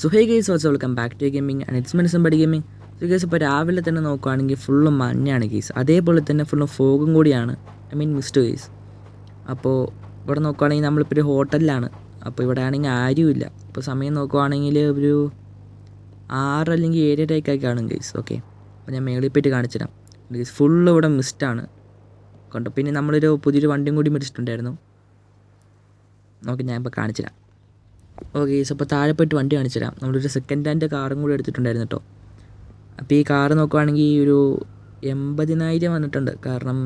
So hey guys what's welcome back to gaming and it's men somebody gaming so guys ഇപ്പോൾ രാവിലെ തന്നെ നോക്കുകയാണെങ്കിൽ ഫുള്ളും മഞ്ഞാണ് ഗേസ് അതേപോലെ തന്നെ ഫുള്ളും ഫോഗും കൂടിയാണ്. ഐ മീൻ മിസ്റ്റ് ഗേസ് അപ്പോൾ ഇവിടെ നോക്കുകയാണെങ്കിൽ നമ്മളിപ്പോൾ ഒരു ഹോട്ടലിലാണ്. അപ്പോൾ ഇവിടെ ആണെങ്കിൽ ആരുമില്ല ഇപ്പോൾ സമയം നോക്കുകയാണെങ്കിൽ ഒരു ആറ് അല്ലെങ്കിൽ ഏഴ് ഏഴരയൊക്കെ കാണും ഗേസ് ഓക്കെ അപ്പോൾ ഞാൻ മേളിൽ പോയിട്ട് കാണിച്ചു തരാം ഗേസ് ഫുള്ള് ഇവിടെ മിസ്റ്റാണ് കണ്ടോ? പിന്നെ നമ്മളൊരു പുതിയൊരു വണ്ടിയും കൂടി മേടിച്ചിട്ടുണ്ടായിരുന്നു. നോക്കി ഞാൻ ഇപ്പോൾ കാണിച്ചു തരാം ഓക്കെ ഗേസ് അപ്പോൾ താഴെ പോയിട്ട് വണ്ടി കാണിച്ചു തരാം. നമ്മളൊരു സെക്കൻഡ് ഹാൻഡ് കാറും കൂടി എടുത്തിട്ടുണ്ടായിരുന്നു കേട്ടോ. അപ്പോൾ ഈ കാറ് നോക്കുവാണെങ്കിൽ ഒരു എൺപതിനായിരം വന്നിട്ടുണ്ട്. കാരണം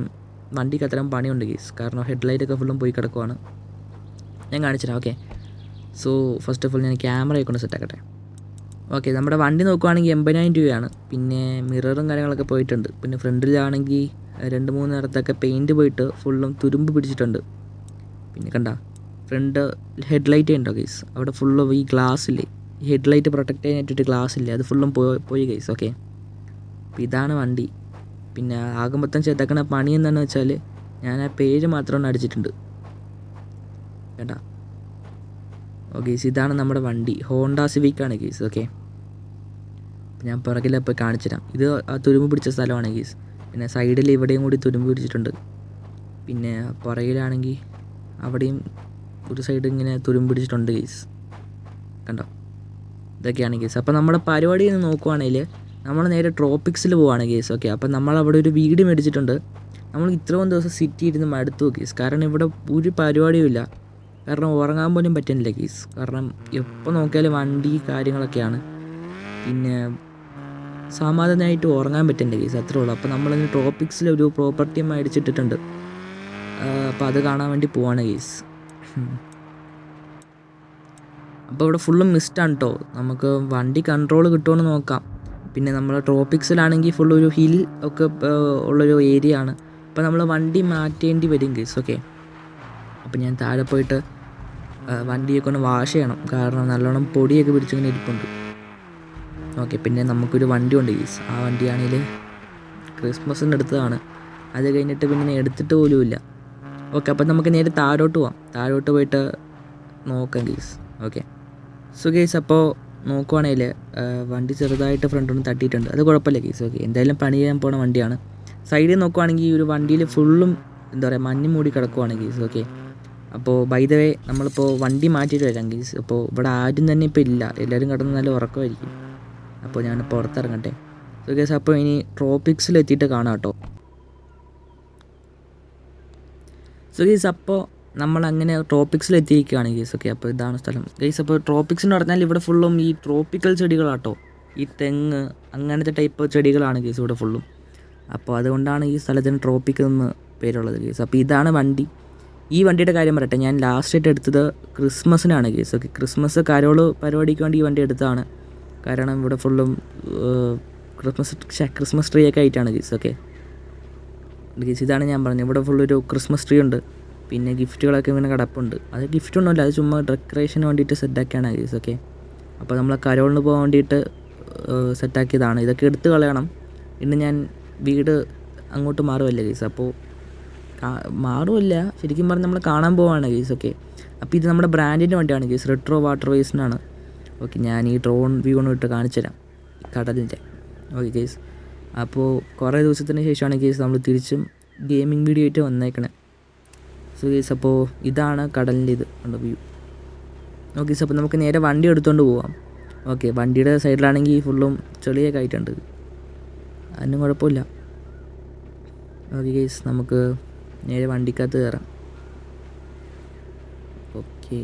വണ്ടിക്ക് അത്രയും പണിയുണ്ട് ഗീസ്. കാരണം ഹെഡ്ലൈറ്റൊക്കെ ഫുള്ളും പോയി കിടക്കുവാണ്. ഞാൻ കാണിച്ചു തരാം okay. So first of all ഞാൻ ക്യാമറയൊക്കെ കൊണ്ട് സെറ്റാക്കട്ടെ ഓക്കെ നമ്മുടെ വണ്ടി നോക്കുവാണെങ്കിൽ എൺപതിനായിരം രൂപയാണ്. പിന്നെ മിററും കാര്യങ്ങളൊക്കെ പോയിട്ടുണ്ട്. പിന്നെ ഫ്രണ്ടിലാണെങ്കിൽ രണ്ട് മൂന്ന് നേരത്തൊക്കെ പെയിന്റ് പോയിട്ട് ഫുള്ളും തുരുമ്പ് പിടിച്ചിട്ടുണ്ട്. പിന്നെ കണ്ട? ഫ്രണ്ട് ഹെഡ്ലൈറ്റ് ഉണ്ടോ ഗൈസ് അവിടെ ഫുള്ളും ഈ ഗ്ലാസ് ഇല്ലേ? ഈ ഹെഡ്ലൈറ്റ് പ്രൊട്ടക്റ്റ് ചെയ്യാനായിട്ടൊരു ഗ്ലാസ് ഇല്ലേ? അത് ഫുള്ളും പോയി പോയി ഗൈസ് ഓക്കെ അപ്പോൾ ഇതാണ് വണ്ടി. പിന്നെ ആകെ മൊത്തം പണി എന്താണെന്ന് വെച്ചാൽ ഞാൻ ആ പേര് മാത്രം ഒന്ന് അടിച്ചിട്ടുണ്ട്. കേട്ടാ? ഓക്കെ ഇതാണ് നമ്മുടെ വണ്ടി. ഹോണ്ട സിവിക്കാണ് ഗീസ് ഓക്കെ ഞാൻ പുറകിൽ അപ്പോൾ കാണിച്ചു ഇത് ആ തുരുമ്പ് പിടിച്ച സ്ഥലമാണ് ഗീസ് പിന്നെ സൈഡിൽ ഇവിടെയും കൂടി തുരുമ്പ് പിടിച്ചിട്ടുണ്ട്. പിന്നെ പുറകിലാണെങ്കിൽ അവിടെയും ഒരു സൈഡ് ഇങ്ങനെ തുരുമ്പ് പിടിച്ചിട്ടുണ്ട് ഗീസ് കണ്ടോ? ഇതൊക്കെയാണ് ഗെയ്സ് അപ്പോൾ നമ്മുടെ പരിപാടി നിന്ന് നോക്കുവാണെങ്കിൽ നമ്മൾ നേരെ ട്രോപ്പിക്സിൽ പോവാണ് ഗെയ്സ് ഓക്കെ അപ്പോൾ നമ്മൾ അവിടെ ഒരു വീട് മേടിച്ചിട്ടുണ്ട്. നമ്മൾ ഇത്രയും ദിവസം സിറ്റി ഇരുന്ന് മടുത്തു ഗെയ്സ് കാരണം ഇവിടെ ഒരു പരിപാടിയും ഇല്ല. കാരണം ഉറങ്ങാൻ പോലും പറ്റുന്നില്ല ഗെയ്സ് കാരണം എപ്പോൾ നോക്കിയാലും വണ്ടി കാര്യങ്ങളൊക്കെയാണ്. പിന്നെ സമാധാനമായിട്ട് ഉറങ്ങാൻ പറ്റുന്നില്ല ഗെയ്സ് അത്രേ ഉള്ളൂ. അപ്പോൾ നമ്മളിന്ന് ട്രോപ്പിക്സിൽ ഒരു പ്രോപ്പർട്ടി മേടിച്ചിട്ടിട്ടുണ്ട്. അപ്പോൾ അത് കാണാൻ വേണ്ടി പോവാണ് ഗീസ് അപ്പോൾ ഇവിടെ ഫുള്ള് മിസ്റ്റാണ് കേട്ടോ നമുക്ക് വണ്ടി കൺട്രോൾ കിട്ടുമെന്ന് നോക്കാം. പിന്നെ നമ്മൾ ട്രോപ്പിക്സിലാണെങ്കിൽ ഫുൾ ഒരു ഹിൽ ഒക്കെ ഉള്ളൊരു ഏരിയ ആണ്. അപ്പോൾ നമ്മൾ വണ്ടി മാറ്റേണ്ടി വരും ഗേസ് ഓക്കെ അപ്പോൾ ഞാൻ താഴെ പോയിട്ട് വണ്ടിയൊക്കെ ഒന്ന് വാഷ് ചെയ്യണം. കാരണം നല്ലോണം പൊടിയൊക്കെ പിടിച്ചിങ്ങനെ ഇരിപ്പുണ്ട്. ഓക്കെ പിന്നെ നമുക്കൊരു വണ്ടി ഉണ്ട് ഗീസ് ആ വണ്ടിയാണെങ്കിൽ ക്രിസ്മസിന് എടുത്തതാണ് അത് കഴിഞ്ഞിട്ട് പിന്നെ എടുത്തിട്ട് പോലുമില്ല. ഓക്കെ അപ്പം നമുക്ക് നേരെ താഴോട്ട് പോവാം. താഴോട്ട് പോയിട്ട് നോക്കാം ഗീസ് ഓക്കെ. സോ ഗീസ് അപ്പോൾ നോക്കുവാണെങ്കിൽ വണ്ടി ചെറുതായിട്ട് ഫ്രണ്ടൊന്ന് തട്ടിയിട്ടുണ്ട്. അത് കുഴപ്പമില്ല ഗീസ് ഓക്കെ എന്തായാലും പണി ചെയ്യാൻ പോണ വണ്ടിയാണ്. സൈഡിൽ നോക്കുവാണെങ്കിൽ ഈ ഒരു വണ്ടിയിൽ ഫുള്ളും എന്താ പറയുക മഞ്ഞ് മൂടി കിടക്കുവാണ് ഗീസ് ഓക്കെ. അപ്പോൾ ബൈ വേ നമ്മളിപ്പോൾ വണ്ടി മാറ്റിയിട്ട് വരാം ഗീസ് അപ്പോൾ ഇവിടെ ആരും തന്നെ ഇപ്പോൾ ഇല്ല. എല്ലാവരും കിടന്ന് നല്ല ഉറക്കമായിരിക്കും. അപ്പോൾ ഞാൻ പുറത്തിറങ്ങട്ടെ. സോ ഗേസ് അപ്പോൾ ഇനി ട്രോപ്പിക്സിൽ എത്തിയിട്ട് കാണാം കേട്ടോ. സോ ഗേസ് അപ്പോൾ നമ്മൾ അങ്ങനെ ട്രോപ്പിക്സിൽ എത്തിയിരിക്കുകയാണ് ഗേസ് ഓക്കെ അപ്പോൾ ഇതാണ് സ്ഥലം. ഗേസ് അപ്പോൾ ട്രോപ്പിക്സ് എന്ന് പറഞ്ഞാൽ ഇവിടെ ഫുള്ളും ഈ ട്രോപ്പിക്കൽ ചെടികളാട്ടോ. ഈ തെങ്ങ് അങ്ങനത്തെ ടൈപ്പ് ചെടികളാണ് ഗേസ് ഇവിടെ ഫുള്ളും അപ്പോൾ അതുകൊണ്ടാണ് ഈ സ്ഥലത്തിന് ട്രോപ്പിക്കൽ എന്ന് പേരുള്ളത് ഗേസ് അപ്പോൾ ഇതാണ് വണ്ടി. ഈ വണ്ടിയുടെ കാര്യം പറയട്ടെ ഞാൻ ലാസ്റ്റ് ആയിട്ട് എടുത്തത് ക്രിസ്മസിനാണ് കേസ് ഓക്കെ ക്രിസ്മസ് കരോൾ പരിപാടിക്ക് വേണ്ടി ഈ വണ്ടി എടുത്തതാണ്. കാരണം ഇവിടെ ഫുള്ളും ക്രിസ്മസ് ക്രിസ്മസ് ട്രീ ഒക്കെ ആയിട്ടാണ് കേസ് ഓക്കെ കേസ് ഇതാണ് ഞാൻ പറഞ്ഞത്. ഇവിടെ ഫുള്ളൊരു ക്രിസ്മസ് ട്രീ ഉണ്ട്. പിന്നെ ഗിഫ്റ്റുകളൊക്കെ ഇങ്ങനെ കിടപ്പുണ്ട്. അത് ഗിഫ്റ്റ് ഒന്നുമില്ല അത് ചുമ്മാ ഡെക്കറേഷന് വേണ്ടിയിട്ട് സെറ്റാക്കിയാണ് ഗീസ് ഓക്കെ അപ്പോൾ നമ്മൾ കരോളിന് പോകാൻ വേണ്ടിയിട്ട് സെറ്റാക്കിയതാണ് ഇതൊക്കെ എടുത്ത് കളയണം. ഇന്ന് ഞാൻ വീട് അങ്ങോട്ട് മാറുമല്ലേ ഗീസ് അപ്പോൾ മാറുമല്ല ശരിക്കും പറഞ്ഞാൽ നമ്മൾ കാണാൻ പോവാണ് ഗീസ് ഓക്കെ അപ്പോൾ ഇത് നമ്മുടെ ബ്രാൻഡിന്റെ വണ്ടിയാണ് ഗീസ് റെട്രോ വാട്ടർ വേസിനാണ് ഓക്കെ ഞാൻ ഈ ഡ്രോൺ വ്യൂ ഒന്ന് ഇട്ട് കാണിച്ചു തരാം കടലിന്റെ ഓക്കെ കേസ് അപ്പോൾ കുറേ ദിവസത്തിന് ശേഷമാണ് കേസ് നമ്മൾ തിരിച്ചും ഗെയിമിംഗ് വീഡിയോ ആയിട്ട് വന്നേക്കണേ. സോ കേസ് അപ്പോൾ ഇതാണ് കടലിന്റെ ഇത് ഉള്ള വ്യൂ. ഓക്കെ സോ അപ്പോൾ നമുക്ക് നേരെ വണ്ടി എടുത്തുകൊണ്ട് പോവാം. ഓക്കെ വണ്ടിയുടെ സൈഡിലാണെങ്കിൽ ഫുള്ളും ചെളിയൊക്കെ ആയിട്ടുണ്ട്. അതിനും കുഴപ്പമില്ല. ഓക്കെ കേസ് നമുക്ക് നേരെ വണ്ടിക്കകത്ത് കയറാം. ഓക്കെ.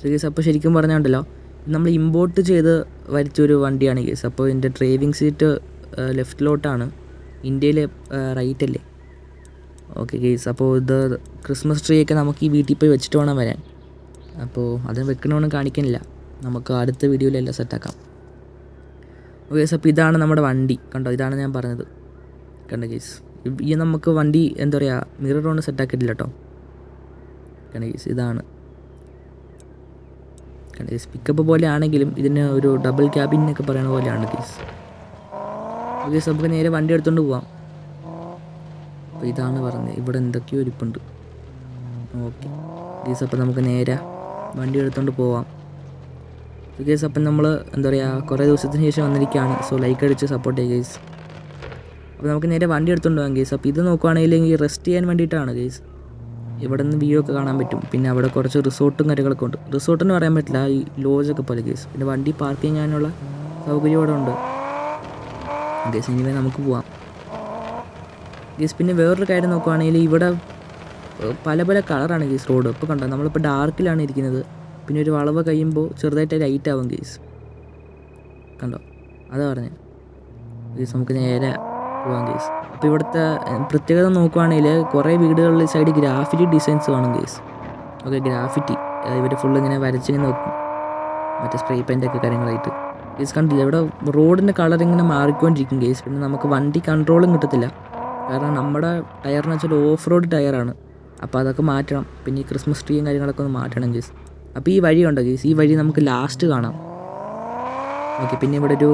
സോ കേസ് അപ്പോൾ ശരിക്കും പറഞ്ഞുണ്ടല്ലോ നമ്മൾ ഇമ്പോർട്ട് ചെയ്ത് വരച്ചൊരു വണ്ടിയാണ് കേസ് അപ്പോൾ ഇതിന്റെ ഡ്രൈവിംഗ് സീറ്റ് ലെഫ്റ്റിലോട്ടാണ് ഇന്ത്യയിലെ റൈറ്റ് അല്ലേ ഓക്കെ ഗെയ്സ് അപ്പോൾ ഇത് ക്രിസ്മസ് ട്രീ ഒക്കെ നമുക്ക് ഈ വീട്ടിൽ പോയി വെച്ചിട്ട് വേണം വരാൻ. അപ്പോൾ അത് വെക്കണമെന്ന് കാണിക്കുന്നില്ല നമുക്ക് അടുത്ത വീഡിയോയിലെല്ലാം സെറ്റാക്കാം. ഓക്കെ കേസ് അപ്പോൾ ഇതാണ് നമ്മുടെ വണ്ടി. കണ്ടോ ഇതാണ് ഞാൻ പറഞ്ഞത്. കണ്ടോ ഗെയ്സ് ഈ നമുക്ക് വണ്ടി എന്താ പറയുക മിറർ കൊണ്ട് സെറ്റാക്കിയിട്ടില്ല കേട്ടോ. കണ്ടോ ഗെയ്സ് ഇതാണ്. കണ്ടോ ഗെയ്സ് പിക്കപ്പ് പോലെ ആണെങ്കിലും ഇതിന് ഒരു ഡബിൾ ക്യാബിൻ എന്നൊക്കെ പറയുന്ന പോലെയാണ് കേസ് കേസ് നമുക്ക് നേരെ വണ്ടി എടുത്തുകൊണ്ട് പോവാം. അപ്പോൾ ഇതാണ് പറഞ്ഞത്. ഇവിടെ എന്തൊക്കെയോ ഇരിപ്പുണ്ട്. ഓക്കെ. ഗീസ് അപ്പം നമുക്ക് നേരെ വണ്ടി എടുത്തുകൊണ്ട് പോവാം. ഗീസ് ഗേസ് അപ്പം നമ്മൾ എന്താ പറയുക കുറേ ദിവസത്തിന് ശേഷം വന്നിരിക്കുകയാണ് സോ ലൈക്ക് അടിച്ച് സപ്പോർട്ട് ചെയ്യുക ഗീസ്. അപ്പോൾ നമുക്ക് നേരെ വണ്ടി എടുത്തുകൊണ്ട് പോകാം ഗീസ്. അപ്പോൾ ഇത് നോക്കുവാണെങ്കിൽ ഈ റെസ്റ്റ് ചെയ്യാൻ വേണ്ടിയിട്ടാണ് ഗീസ്. ഇവിടെ നിന്ന് വ്യൂ ഒക്കെ കാണാൻ പറ്റും. പിന്നെ അവിടെ കുറച്ച് റിസോർട്ടും കാര്യങ്ങളൊക്കെ ഉണ്ട്. റിസോർട്ടെന്ന് പറയാൻ പറ്റില്ല ഈ ലോജൊക്കെ പോലെ ഗീസ്. പിന്നെ വണ്ടി പാർക്ക് ചെയ്യാനുള്ള സൗകര്യം ഇവിടെ ഉണ്ട്. ഗേസ് ഇനി നമുക്ക് പോവാം. ഗസ് പിന്നെ വേറൊരു കാര്യം നോക്കുവാണെങ്കിൽ ഇവിടെ പല പല കളറാണ് ഗീസ് റോഡ്. ഇപ്പോൾ കണ്ടോ നമ്മളിപ്പോൾ ഡാർക്കിലാണ് ഇരിക്കുന്നത്. പിന്നെ ഒരു വളവ് കഴിയുമ്പോൾ ചെറുതായിട്ട് ലൈറ്റ് ആവും ഗീസ്. കണ്ടോ? അതാ പറഞ്ഞു. ഗീസ് നമുക്ക് നേരെ പോവാം ഗീസ്. അപ്പോൾ ഇവിടുത്തെ പ്രത്യേകത നോക്കുവാണെങ്കിൽ കുറേ വീടുകളിൽ സൈഡ് ഗ്രാഫിറ്റി ഡിസൈൻസ് കാണും ഗീസ്. ഓക്കെ ഗ്രാഫിറ്റി ഇവർ ഫുള്ള് ഇങ്ങനെ വരച്ചിങ്ങനെ നോക്കും. മറ്റേ സ്പ്രേ പെയിന്റൊക്കെ കാര്യങ്ങളായിട്ട്. ഗേസ് കണ്ടില്ല? ഇവിടെ റോഡിന്റെ കളർ ഇങ്ങനെ മാറിക്കൊണ്ടിരിക്കും ഗേസ് പിന്നെ നമുക്ക് വണ്ടി കൺട്രോളും കിട്ടത്തില്ല. കാരണം നമ്മുടെ ടയറെന്ന് വെച്ചാൽ ഓഫ് റോഡ് ടയറാണ് അപ്പോൾ അതൊക്കെ മാറ്റണം. പിന്നെ ഈ ക്രിസ്മസ് ട്രീയും കാര്യങ്ങളൊക്കെ ഒന്ന് മാറ്റണം ഗേസ് അപ്പോൾ ഈ വഴി ഉണ്ടോ ഗേസ് ഈ വഴി നമുക്ക് ലാസ്റ്റ് കാണാം. ഓക്കെ പിന്നെ ഇവിടെ ഒരു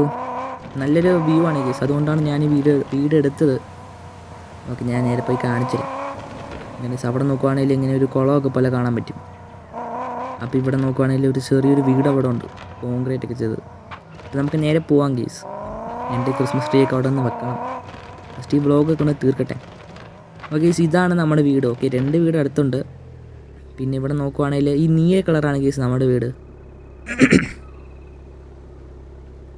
നല്ലൊരു വ്യൂ ആണ് ഗേസ് അതുകൊണ്ടാണ് ഞാൻ ഈ വീട് വീട് എടുത്തത്. ഓക്കെ ഞാൻ നേരെ പോയി കാണിച്ചില്ല അങ്ങനെ അവിടെ നോക്കുവാണെങ്കിൽ ഇങ്ങനെ ഒരു കുളമൊക്കെ പോലെ കാണാൻ പറ്റും. അപ്പോൾ ഇവിടെ നോക്കുവാണെങ്കിൽ ഒരു ചെറിയൊരു വീട് അവിടെ ഉണ്ട്. കോൺക്രീറ്റ് ഒക്കെ ചെയ്ത് അപ്പോൾ നമുക്ക് നേരെ പോവാം ഗീസ്. എന്റെ ക്രിസ്മസ് ട്രീ ഒക്കെ അവിടെ നിന്ന് വെക്കണം. ഫസ്റ്റ് ഈ ബ്ലോഗ് ഒക്കെ ഒന്ന് തീർക്കട്ടെ. ഓക്കെ ഗീസ് ഇതാണ് നമ്മുടെ വീട്. ഓക്കെ രണ്ട് വീട് അടുത്തുണ്ട്. പിന്നെ ഇവിടെ നോക്കുവാണെങ്കിൽ ഈ നീല കളറാണ് ഗീസ് നമ്മുടെ വീട്.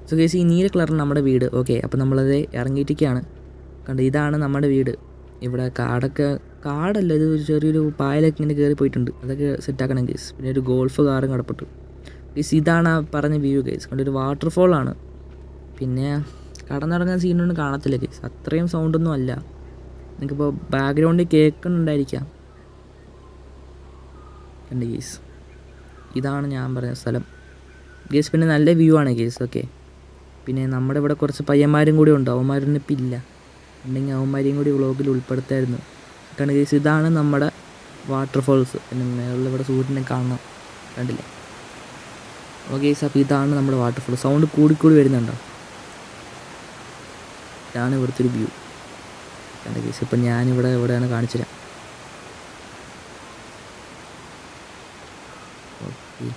സോ ഗേസ് ഈ നീല കളറാണ് നമ്മുടെ വീട്. ഓക്കെ അപ്പോൾ നമ്മളത് ഇറങ്ങിയിട്ടൊക്കെയാണ് കണ്ടോ ഇതാണ് നമ്മുടെ വീട്. ഇവിടെ കാടൊക്കെ കാടല്ല ഇത് ചെറിയൊരു പായലൊക്കെ ഇങ്ങനെ കയറി പോയിട്ടുണ്ട് അതൊക്കെ സെറ്റാക്കണം ഗേസ്. പിന്നെ ഒരു ഗോൾഫ് കാറും കിടപ്പുണ്ട്. ഗേസ് ഇതാണ് ആ പറഞ്ഞ വ്യൂ ഗൈസ് കണ്ട ഒരു വാട്ടർഫോളാണ് പിന്നെ കടന്നിറങ്ങുന്ന സീനൊന്നും കാണത്തില്ല ഗൈസ് അത്രയും സൗണ്ടൊന്നും അല്ല. നിങ്ങൾക്കിപ്പോൾ ബാക്ക്ഗ്രൗണ്ടിൽ കേൾക്കുന്നുണ്ടായിരിക്കാം. കണ്ട് ഗേസ് ഇതാണ് ഞാൻ പറഞ്ഞ സ്ഥലം. ഗേസ് പിന്നെ നല്ല വ്യൂ ആണ് ഗേസ് ഓക്കെ പിന്നെ നമ്മുടെ ഇവിടെ കുറച്ച് പയ്യന്മാരും കൂടി ഉണ്ട്. അവന്മാരൊന്നും ഇപ്പം ഇല്ല. ഉണ്ടെങ്കിൽ അവന്മാരെയും കൂടി വ്ളോഗിൽ ഉൾപ്പെടുത്തായിരുന്നു. കാരണം ഗേസ് ഇതാണ് നമ്മുടെ വാട്ടർഫോൾസ് പിന്നെ മേളിൽ ഇവിടെ സൂര്യനെ കാണണം. കണ്ടില്ലേ? ഗേസ് അപ്പോൾ ഇതാണ് നമ്മുടെ വാട്ടർഫോൾ സൗണ്ട് കൂടിക്കൂടി വരുന്നുണ്ടോ? ഇതാണ് ഇവിടുത്തെ ഒരു വ്യൂ കണ്ട കേസ് ഇപ്പം ഞാനിവിടെ എവിടെയാണ് കാണിച്ചുതരാം ഓക്കെ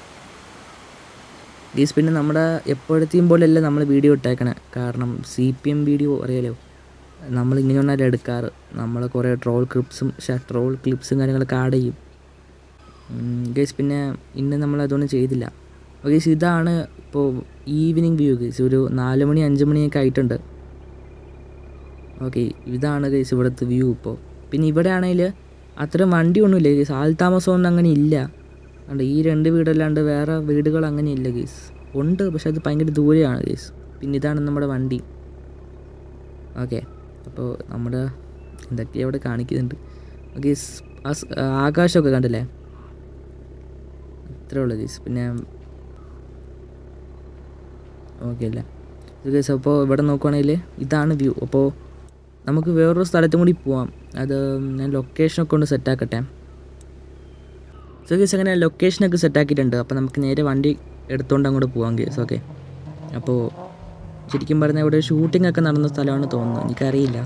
ഗീസ് പിന്നെ നമ്മുടെ എപ്പോഴത്തെയും പോലെയല്ല നമ്മൾ വീഡിയോ ഇട്ടേക്കണേ. കാരണം സി പി എം വീഡിയോ അറിയാലോ? നമ്മൾ ഇങ്ങനെയൊന്നല്ല എടുക്കാറ്. നമ്മൾ കുറേ ട്രോൾ ക്ലിപ്സും ട്രോൾ ക്ലിപ്സും കാര്യങ്ങളൊക്കെ ആഡ് ചെയ്യും. ഗേസ് പിന്നെ ഇന്ന് നമ്മൾ അതൊന്നും ചെയ്തില്ല. ഗേസ് ഇതാണ് ഇപ്പോൾ ഈവനിങ് വ്യൂ ഗൈസ് ഒരു നാല് മണി അഞ്ച് മണിയൊക്കെ ആയിട്ടുണ്ട്. ഓക്കെ ഇതാണ് ഗൈസ് ഇവിടുത്തെ വ്യൂ ഇപ്പോൾ പിന്നെ ഇവിടെ ആണെങ്കിൽ അത്ര വണ്ടിയൊന്നുമില്ല ഗൈസ് ആൾ താമസമൊന്നും അങ്ങനെ ഇല്ല. അതുകൊണ്ട് ഈ രണ്ട് വീടല്ലാണ്ട് വേറെ വീടുകൾ അങ്ങനെ ഇല്ല ഗൈസ് ഉണ്ട് പക്ഷെ അത് ഭയങ്കര ദൂരെയാണ് ഗൈസ് പിന്നെ ഇതാണ് നമ്മുടെ വണ്ടി. ഓക്കെ അപ്പോൾ നമ്മുടെ എന്തൊക്കെ അവിടെ കാണിക്കുന്നുണ്ട്. ഗൈസ് ആകാശമൊക്കെ കണ്ടില്ലേ? അത്രേ ഉള്ളൂ ഗൈസ് പിന്നെ ഓക്കെ അല്ലേ? ഗേസ് അപ്പോൾ ഇവിടെ നോക്കുവാണെങ്കിൽ ഇതാണ് വ്യൂ അപ്പോൾ നമുക്ക് വേറൊരു സ്ഥലത്തും കൂടി പോവാം. അത് ഞാൻ ലൊക്കേഷനൊക്കെ ഒന്ന് സെറ്റാക്കട്ടെ സോ കേസ് അങ്ങനെ ലൊക്കേഷനൊക്കെ സെറ്റാക്കിയിട്ടുണ്ട് അപ്പോൾ നമുക്ക് നേരെ വണ്ടി എടുത്തുകൊണ്ട് അങ്ങോട്ട് പോവാം കേസ് ഓക്കെ അപ്പോൾ ശരിക്കും പറഞ്ഞാൽ ഇവിടെ ഷൂട്ടിംഗ് ഒക്കെ നടന്ന സ്ഥലമാണ് തോന്നുന്നത് എനിക്കറിയില്ല.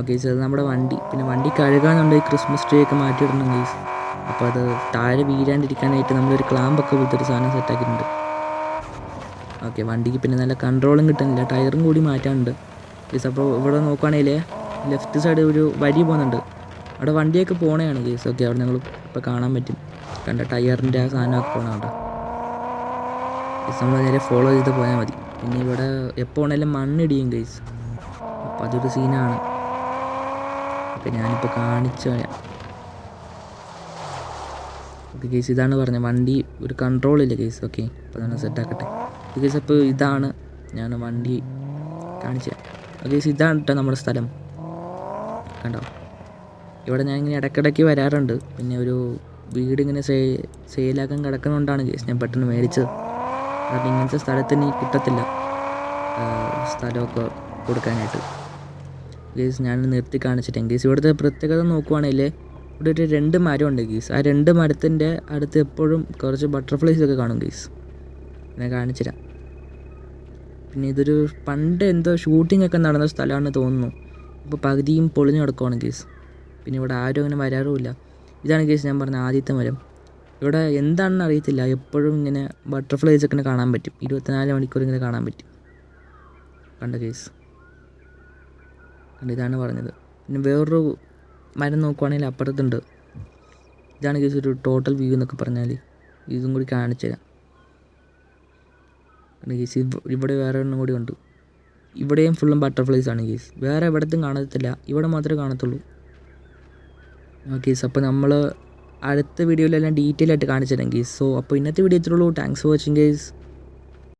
ഓക്കെ സാർ നമ്മുടെ വണ്ടി. പിന്നെ വണ്ടി കഴുകാനുണ്ട്. ഈ ക്രിസ്മസ് ട്രീ ഒക്കെ മാറ്റിയിടണം ഗേസ് അപ്പോൾ അത് താഴെ വീഴാണ്ടിരിക്കാനായിട്ട് നമ്മളൊരു ക്ലാമ്പൊക്കെ പോലത്തൊരു സാധനം സെറ്റാക്കിയിട്ടുണ്ട് ഓക്കെ വണ്ടിക്ക് പിന്നെ നല്ല കൺട്രോളും കിട്ടുന്നില്ല. ടയറും കൂടി മാറ്റാനുണ്ട്. ഗേസ് അപ്പോൾ ഇവിടെ നോക്കുകയാണെങ്കിൽ ലെഫ്റ്റ് സൈഡ് ഒരു വരി പോകുന്നുണ്ട് അവിടെ വണ്ടിയൊക്കെ പോകണതാണ് ഗീസ്. ഓക്കെ അവിടെ നിങ്ങൾ ഇപ്പോൾ കാണാൻ പറ്റും. കണ്ട ടയറിന്റെ ആ സാധനമൊക്കെ പോകണം അവിടെ. ഗീസ് നമ്മൾ നേരെ ഫോളോ ചെയ്ത് പോയാൽ മതി. പിന്നെ ഇവിടെ എപ്പോൾ ആണെങ്കിലും മണ്ണിടിയും കേസ് അപ്പോൾ അതൊരു സീനാണ് അപ്പം ഞാനിപ്പോൾ കാണിച്ചു തരാം. ഓക്കെ കേസ് ഇതാണ് പറഞ്ഞത്. വണ്ടി ഒരു കൺട്രോൾ ഇല്ല കേസ് ഓക്കെ അപ്പോൾ നമ്മൾ സെറ്റാക്കട്ടെ കേസ് അപ്പോൾ ഇതാണ് ഞാൻ വണ്ടി കാണിച്ചു. തരാം ഇതാണ് കേട്ടോ നമ്മുടെ സ്ഥലം. കണ്ടോ? ഇവിടെ ഞാൻ ഇങ്ങനെ ഇടയ്ക്കിടയ്ക്ക് വരാറുണ്ട്. പിന്നെ ഒരു വീട് ഇങ്ങനെ സേ സെയിലാക്കാൻ കിടക്കുന്നതുകൊണ്ടാണ് കേസ് ഞാൻ പെട്ടെന്ന് മേടിച്ചത്. കാരണം ഇങ്ങനത്തെ സ്ഥലത്ത് ഇനി കിട്ടത്തില്ല സ്ഥലമൊക്കെ കൊടുക്കാനായിട്ട്. ഗീസ് ഞാൻ നിർത്തി കാണിച്ചിട്ട്. ഗീസ് ഇവിടുത്തെ പ്രത്യേകത നോക്കുവാണെങ്കിൽ ഇവിടെ ഒരു രണ്ട് മരമുണ്ട് ഗീസ് ആ രണ്ട് മരത്തിന്റെ അടുത്ത് എപ്പോഴും കുറച്ച് ബട്ടർഫ്ലൈസ് ഒക്കെ കാണും ഗീസ് ഞാൻ കാണിച്ചുതരാം. പിന്നെ ഇതൊരു പണ്ട് എന്തോ ഷൂട്ടിംഗ് ഒക്കെ നടന്ന സ്ഥലമാണെന്ന് തോന്നുന്നു. ഇപ്പോൾ പകുതിയും പൊളിഞ്ഞു കിടക്കുവാണ് ഗീസ് പിന്നെ ഇവിടെ ആരും അങ്ങനെ വരാറുമില്ല. ഇതാണ് കേസ് ഞാൻ പറഞ്ഞ ആദ്യത്തെ മരം. ഇവിടെ എന്താണെന്ന് അറിയത്തില്ല. എപ്പോഴും ഇങ്ങനെ ബട്ടർഫ്ലൈസ് ഒക്കെ കാണാൻ പറ്റും. ഇരുപത്തിനാല് മണിക്കൂർ ഇങ്ങനെ കാണാൻ പറ്റും. കണ്ട കേസ്. കണ്ട ഇതാണ് പറഞ്ഞത്. പിന്നെ വേറൊരു മരം നോക്കുവാണെങ്കിൽ അപ്പുറത്തുണ്ട്. ഇതാണ് കേസ് ഒരു ടോട്ടൽ വ്യൂ എന്നൊക്കെ പറഞ്ഞാൽ ഇതും കൂടി കാണിച്ചു തരാം കേസ് ഇവ- ഇവിടെ വേറെ ഒന്നും കൂടി ഉണ്ട് ഇവിടെയും ഫുള്ളും ബട്ടർഫ്ലൈസ് ആണ് കേസ് വേറെ എവിടത്തും കാണത്തില്ല. ഇവിടെ മാത്രമേ കാണത്തുള്ളൂ. കേസ് അപ്പോൾ നമ്മൾ അടുത്ത വീഡിയോയിലെല്ലാം ഡീറ്റെയിൽ ആയിട്ട് കാണിച്ചു തരാം സോ അപ്പോൾ ഇന്നത്തെ വീഡിയോ ഇത്രയുള്ളൂ താങ്ക്സ് ഫോർ വാച്ചിങ് കേസ്